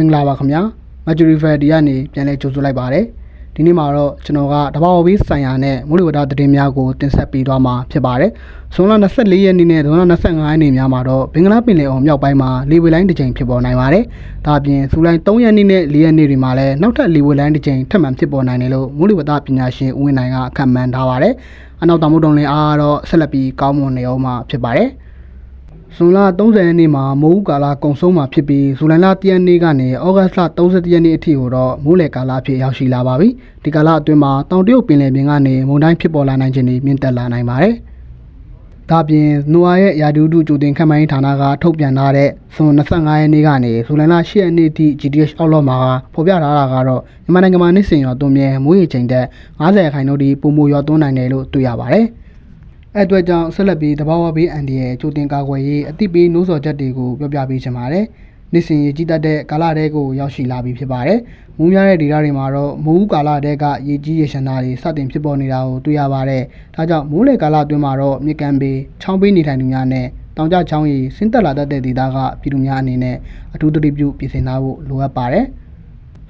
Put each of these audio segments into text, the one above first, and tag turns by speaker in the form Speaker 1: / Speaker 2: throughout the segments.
Speaker 1: မင်္ဂလာပါခင်ဗျာ Mercury Variety ကနေပြန်လည်ကြိုဆိုလိုက်ပါတယ်ဒီနေ့မှာတော့ကျွန်တော်ကတဘာဝဘေးဆိုင်ရာနဲ့မိုးလေဝသသတင်းများကိုတင်ဆက်ပေးသွားမှာဖြစ်ပါတယ်ဇွန်လ24ရက်နေ့နဲ့ဇွန်လ25ရက်နေ့များမှာတော့ဘင်္ဂလားပင်လယ်အော်မြောက်ပိုင်းမှာလေဝေလိုင်းတစ်ကြိမ်ဖြစ်ပေါ်နိုင်ပါတယ်ဒါအပြင်ဇူလိုင်3ရက်နေ့နဲ့4ရက်နေ့တွေမှာလည်းနောက်ထပ်လေဝေလိုင်းတစ်ကြိမ်ထပ်မံဖြစ်ပေါ်နိုင်တယ်လို့မိုးလေဝသပညာရှင်ဦးဝင်းနိုင်ကခန့်မှန်းထားပါတယ်အနောက်တောင်မုတ်တုံလင်အားကတော့ဆက်လက်ပြီးကောင်းမွန်နေအောင်မှာဖြစ်ပါတယ် ဇွန်လ30ရက်နေ့မှာမိုးဦးကာလကုံဆုံးမှာဖြစ်ပြီးဇူလိုင်လ1ရက်နေ့ကနေဩဂတ်စ်လ31ရက်နေ့အထိကိုတော့မိုးလေကာလအဖြစ်ရောက်ရှိလာပါပြီ။ဒီကာလအတွင်းမှာတောင်တရုတ်ပင်လယ်ပြင်ကနေမုန်တိုင်းဖြစ်ပေါ်လာနိုင်ခြင်းတွေမြင့်တက်လာနိုင်ပါတယ်။ဒါ့အပြင်နိုအာရဲ့ရာဒူးဒုကြိုတင်ခန့်မှန်းရေးဌာနကထုတ်ပြန်ထားတဲ့ဇွန်25ရက်နေ့ကနေဇူလိုင်လ10ရက်နေ့အထိ GTH အောက်လော့မှာကဖော်ပြထားတာကတော့မြန်မာနိုင်ငံမှာနေ့စဉ်ရောသွန်းမြဲမိုးရေချိန်တက်90ခိုင်နှုန်းထိပုံမူရောသွန်းနိုင်တယ်လို့တွေ့ရပါတယ်။ အဲ့အတွက်ကြောင့်ဆက်လက်ပြီးတဘာဝဘေးအန်ဒီရဲ့ကြိုတင်ကာကွယ်ရေးအသိပေးနှိုးဆော်ချက်တွေကိုပြောပြပေးချင်ပါတယ်။နေ့စဉ်ရေကြီးတတ်တဲ့ကာလတဲကိုရောက်ရှိလာပြီဖြစ်ပါတယ်။မူးများတဲ့ဒေသတွေမှာတော့မိုးဦးကာလတဲကရေကြီးရေရှမ်းတာတွေစတင်ဖြစ်ပေါ်နေတာကိုတွေ့ရပါတယ်။ဒါကြောင့်မိုးလေကာလအတွင်းမှာတော့မြေကမ်းဘေးချောင်းဘေးနေထိုင်သူများနဲ့တောင်ကျချောင်းရီဆင်းသက်လာတတ်တဲ့ဒေသကပြည်သူများအနေနဲ့အထူးသတိပြုပြင်ဆင်ထားဖို့လိုအပ်ပါတယ်။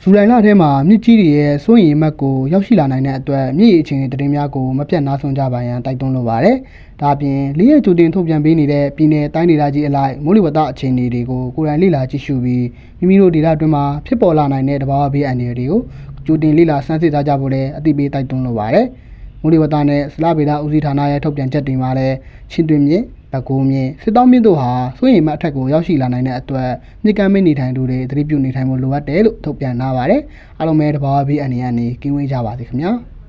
Speaker 1: ဇူလိုင်လထဲမှာမြစ်ကြီးတွေရဲ့စိုးရင်မှတ်ကိုရောက်ရှိလာနိုင်တဲ့အတွက်မြစ်ရေအခြေအနေသတင်းများကိုမပြတ်နားဆွင့်ကြပါရန်တိုက်တွန်းလိုပါတယ်။ဒါအပြင်လေးရကြိုတင်ထုတ်ပြန်ပေးနေတဲ့ပြည်내တိုင်းဒေသကြီးအလိုက်မိုးလေဝသအခြေအနေတွေကိုကိုယ်တိုင်လေ့လာကြည့်ရှုပြီးမိမိတို့ဒေသအတွင်းမှာဖြစ်ပေါ်လာနိုင်တဲ့တဘာဝဘေးအန္တရာယ်တွေကိုကြိုတင်လေ့လာစမ်းစစ်ထားကြဖို့လည်းအသိပေးတိုက်တွန်းလိုပါတယ်။မိုးလေဝသနဲ့ဇလဗေဒဦးစီးဌာနရဲ့ထုတ်ပြန်ချက်တွေမှာလည်းချင်းတွင်မြစ် ဘက်ကိုမြင့်စစ်တောင်းမြင့်တို့ဟာစိုးရိမ်မှအထက်ကိုရောက်ရှိလာနိုင်တဲ့အတွက်မြစ်ကမ်းမနေထိုင်သူတွေသတိပြုနေထိုင်ဖို့လိုအပ်တယ်လို့ထုတ်ပြန်ထားပါတယ်အားလုံးပဲတဘာဝဘေးအန္တရာယ်ကနေကင်းဝေးကြပါစေခင်ဗျာ။